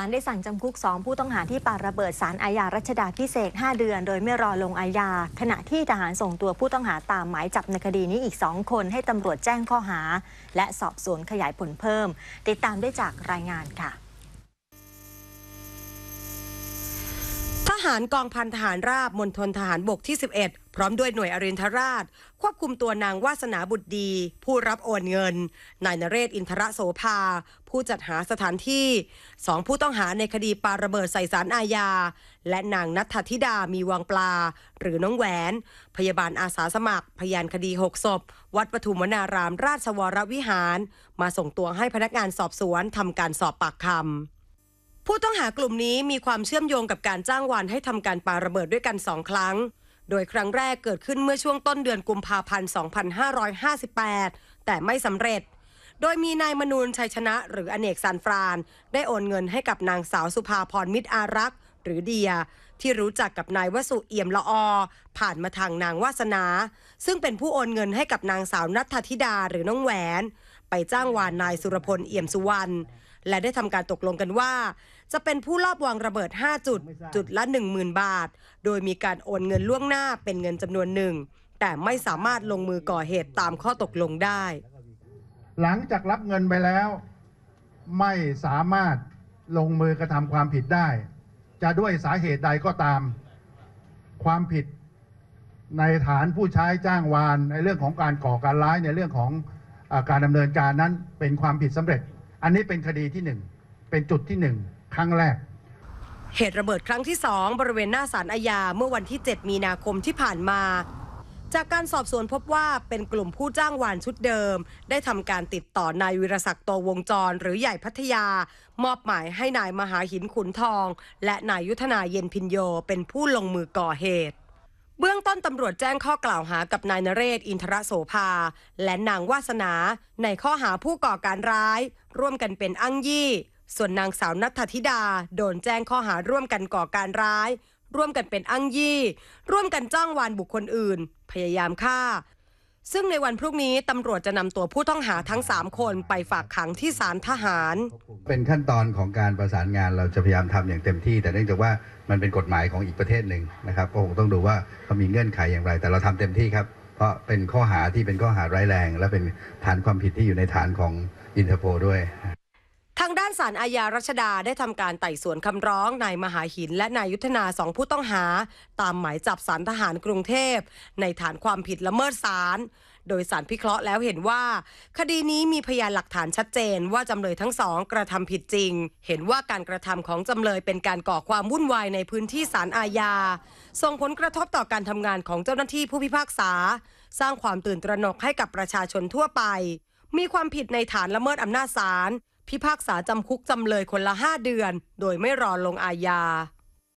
ารได้สั่งจำคุก 2 ผู้ต้องหาที่ปาระเบิดสารอาญารัชดาพิเศษ 5 เดือน โดยไม่รอลงอาญา ขณะที่ทหารส่งตัวผู้ต้องหาตามหมายจับในคดีนี้อีก 2 คนให้ตำรวจแจ้งข้อหา และสอบสวนขยายผลเพิ่ม ติดตามได้จากรายงานค่ะทหารกองพันทหารราบมณฑลทหารบกที่ 11 พร้อมด้วยหน่วยอรินทราช ควบคุมตัวนางวาสนาบุตรดี ผู้รับโอนเงิน นายนเรศอินทรโสภา ผู้จัดหาสถานที่สองผู้ต้องหาในคดีปาระเบิดใส่สารอาญา และนางนัทธิดามีวังปลา หรือน้องแหวน พยาบาลอาสาสมัคร พยานคดี6ศพ วัดปทุมวนารามราชวรวิหาร มาส่งตัวให้พนักงานสอบสวนทำการสอบปากคำผู้ต้องหากลุ่มนี้มีความเชื่อมโยงกับการจ้างวานให้ทำการปาระเบิดด้วยกันสองครั้ง โดยครั้งแรกเกิดขึ้นเมื่อช่วงต้นเดือนกุมภาพันธ์ 2558 แต่ไม่สำเร็จ โดยมีนายมนูนชัยชนะ หรืออเนกสันฟราน ได้โอนเงินให้กับนางสาวสุภาพรมิตรอารักษ์หรือเดีย ที่รู้จักกับนายวสุเอี่ยมละออผ่านมาทางนางวาสนา ซึ่งเป็นผู้โอนเงินให้กับนางสาวนัทธิดาหรือน้องแหวน ไปจ้างวานนายสุรพลเอี่ยมสุวรรณ และได้ทำการตกลงกันว่า จะเป็นผู้ลอบวางระเบิด 5 จุด จุดละ 10,000 บาท โดยมีการโอนเงินล่วงหน้าเป็นเงินจำนวนหนึ่ง แต่ไม่สามารถลงมือก่อเหตุตามข้อตกลงได้ หลังจากรับเงินไปแล้ว ไม่สามารถลงมือกระทำความผิดได้ จะด้วยสาเหตุใดก็ตาม ความผิดในฐานผู้ใช้จ้างวานในเรื่องของการก่อการร้ายในเรื่องของอาการดำเนินการนั้นเป็นความผิดสำเร็จ อันนี้เป็นคดีที่หนึ่งเป็นจุดที่หนึ่งครั้งแรก เหตุระเบิดครั้งที่2บริเวณหน้าศาลอาญาเมื่อวันที่ 7 มีนาคมที่ผ่านมา จากการสอบสวนพบว่าเป็นกลุ่มผู้จ้างวานชุดเดิม ได้ทำการติดต่อนายวิรศักดิ์โตวงจร หรือใหญ่พัทยา มอบหมายให้นายมหาหินขุนทอง และนายยุทธนาเย็นพินโยเป็นผู้ลงมือก่อเหตุ เบื้องต้นตำรวจแจ้งข้อกล่าวหากับนายนเรศ อินทรโสภา และนางวาสนา ในข้อหาผู้ก่อการร้าย ร่วมกันเป็นอ้างยี่ ส่วนนางสาวนัทธิดา โดนแจ้งข้อหาร่วมกันก่อการร้าย ร่วมกันเป็นอ้างยี่ ร่วมกันจ้างวานบุคคลอื่น พยายามฆ่า ซึ่งในวันพรุ่งนี้ตำรวจจะนำตัวผู้ต้องหาทั้ง 3 คนไปฝากขังที่ศาลทหาร เป็นขั้นตอนของการประสานงานเราจะพยายามทำอย่างเต็มที่ แต่เนื่องจากว่ามันเป็นกฎหมายของอีกประเทศหนึ่งนะครับก็คงต้องดูว่าเขามีเงื่อนไขอย่างไร แต่เราทำเต็มที่ครับ เพราะเป็นข้อหาที่เป็นข้อหาร้ายแรง และเป็นฐานความผิดที่อยู่ในฐานของอินเตอร์โพด้วย ศาลอาญารัชดาได้ทำการไต่สวนคำร้องนายมหาหิน และนายยุทธนาสองผู้ต้องหา ตามหมายจับสารทหารกรุงเทพ ในฐานความผิดละเมิดศาลโดยสารพิเคราะห์แล้วเห็นว่า คดีนี้มีพยานหลักฐานชัดเจนว่าจำเลยทั้งสองกระทำผิดจริง เห็นว่าการกระทำของจำเลยเป็นการก่อความวุ่นวายในพื้นที่ศาลอาญา ส่งผลกระทบต่อการทำงานของเจ้าหน้าที่ผู้พิพากษา สร้างความตื่นตระหนกให้กับประชาชนทั่วไป มีความผิดในฐานละเมิดอำนาจศาล พิพากษาจำคุกจำเลยคนละ 5 เดือน โดยไม่รอลงอาญา